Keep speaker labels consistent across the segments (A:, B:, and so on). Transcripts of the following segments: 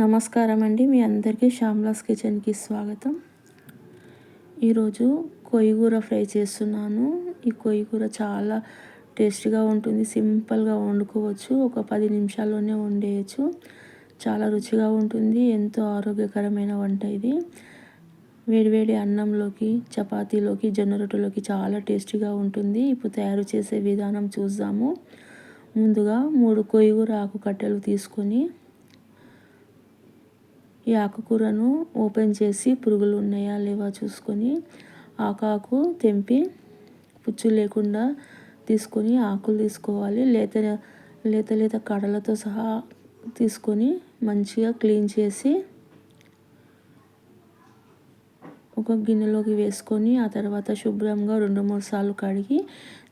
A: నమస్కారం అండి మీ అందరికీ శ్యామ్లాస్ కిచెన్కి స్వాగతం. ఈరోజు కొయ్యగూర ఫ్రై చేస్తున్నాను. ఈ కొయ్యగూర చాలా టేస్టీగా ఉంటుంది సింపుల్గా వండుకోవచ్చు ఒక పది నిమిషాల్లోనే వండేయచ్చు. చాలా రుచిగా ఉంటుంది ఎంతో ఆరోగ్యకరమైన వంట ఇది. వేడివేడి అన్నంలోకి చపాతీలోకి జొన్న రొట్టెలోకి చాలా టేస్టీగా ఉంటుంది. ఇప్పుడు తయారు చేసే విధానం చూద్దాము. ముందుగా మూడు కొయ్యగూర ఆకు కట్టెలు తీసుకొని ఈ ఆకుకూరను ఓపెన్ చేసి పురుగులు ఉన్నాయా లేవా చూసుకొని ఆకాకు తెంపి పుచ్చు లేకుండా తీసుకొని ఆకులు తీసుకోవాలి. లేత లేత లేత కడలతో సహా తీసుకొని మంచిగా క్లీన్ చేసి ఒక గిన్నెలోకి వేసుకొని ఆ తర్వాత శుభ్రంగా రెండు మూడు సార్లు కడిగి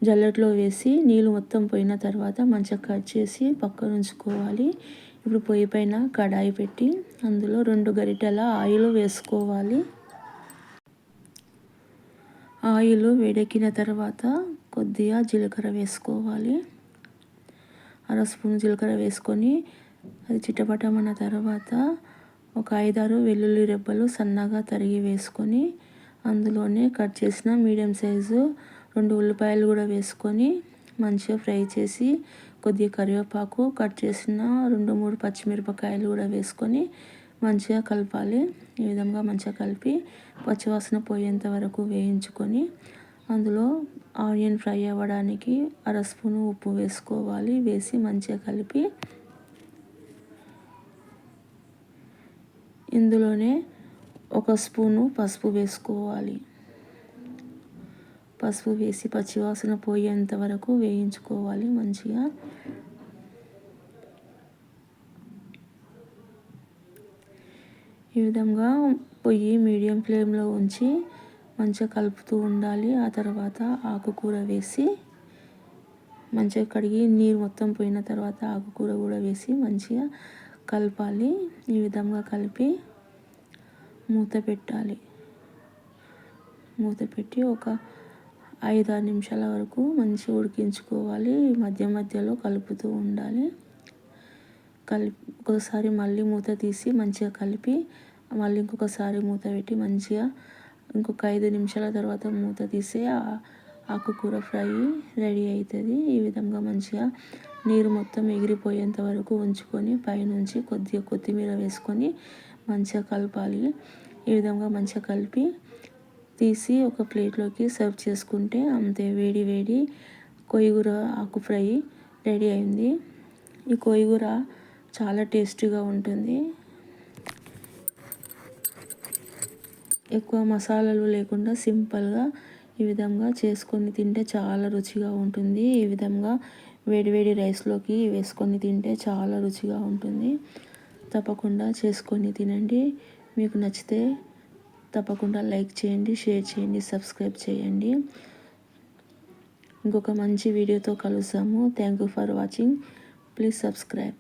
A: జల్లెట్లో వేసి నీళ్ళు మొత్తం పోయిన తర్వాత మంచిగా కట్ చేసి పక్కన ఉంచుకోవాలి. ఇప్పుడు పొయ్యి పైన కడాయి పెట్టి అందులో రెండు గరిటెల ఆయిల్ వేసుకోవాలి. ఆయిల్ వేడెక్కిన తర్వాత కొద్దిగా జీలకర్ర వేసుకోవాలి. అర స్పూన్ జీలకర్ర వేసుకొని అది చిట్టపట్టమన్న తర్వాత ఒక ఐదారు వెల్లుల్లి రెబ్బలు సన్నగా తరిగి వేసుకొని అందులోనే కట్ చేసిన మీడియం సైజు రెండు ఉల్లిపాయలు కూడా వేసుకొని మంచిగా ఫ్రై చేసి కొద్దిగా కరివేపాకు కట్ చేసిన రెండు మూడు పచ్చిమిరపకాయలు కూడా వేసుకొని మంచిగా కలపాలి. ఈ విధంగా మంచిగా కలిపి పచ్చివాసన పోయేంత వరకు వేయించుకొని అందులో ఆనియన్ ఫ్రై అవ్వడానికి అర స్పూను ఉప్పు వేసుకోవాలి. వేసి మంచిగా కలిపి ఇందులోనే ఒక స్పూను పసుపు వేసుకోవాలి. పసుపు వేసి పచ్చివాసన పోయేంత వరకు వేయించుకోవాలి మంచిగా. ఈ విధంగా పొయ్యి మీడియం ఫ్లేమ్లో ఉంచి మంచిగా కలుపుతూ ఉండాలి. ఆ తర్వాత ఆకుకూర వేసి మంచిగా కడిగి నీరు మొత్తం పోయిన తర్వాత ఆకుకూర కూడా వేసి మంచిగా కలపాలి. ఈ విధంగా కలిపి మూత పెట్టాలి. మూత పెట్టి ఒక ఐదు ఆరు నిమిషాల వరకు మంచిగా ఉడికించుకోవాలి. మధ్య మధ్యలో కలుపుతూ ఉండాలి. కలిపి ఒకసారి మళ్ళీ మూత తీసి మంచిగా కలిపి మళ్ళీ ఇంకొకసారి మూత పెట్టి మంచిగా ఇంకొక ఐదు నిమిషాల తర్వాత మూత తీసి ఆకుకూర ఫ్రై రెడీ అవుతుంది ఈ విధంగా మంచిగా నీరు మొత్తం ఎగిరిపోయేంత వరకు ఉంచుకొని పైనుంచి కొద్దిగా కొత్తిమీర వేసుకొని మంచిగా కలపాలి. ఈ విధంగా మంచిగా కలిపి తీసి ఒక ప్లేట్లోకి సర్వ్ చేసుకుంటే అంతే వేడి వేడి కొయ్యగూర ఆకు ఫ్రై రెడీ అయింది. ఈ కోయిగూర చాలా టేస్టీగా ఉంటుంది. ఎక్కువ మసాలాలు లేకుండా సింపుల్గా ఈ విధంగా చేసుకొని తింటే చాలా రుచిగా ఉంటుంది. ఈ విధంగా వేడివేడి రైస్లోకి వేసుకొని తింటే చాలా రుచిగా ఉంటుంది. తప్పకుండా చేసుకొని తినండి. మీకు నచ్చితే తప్పకుండా లైక్ చేయండి షేర్ చేయండి సబ్స్క్రైబ్ చేయండి. ఇంకొక మంచి వీడియోతో కలుస్తాము. Thank you for watching please subscribe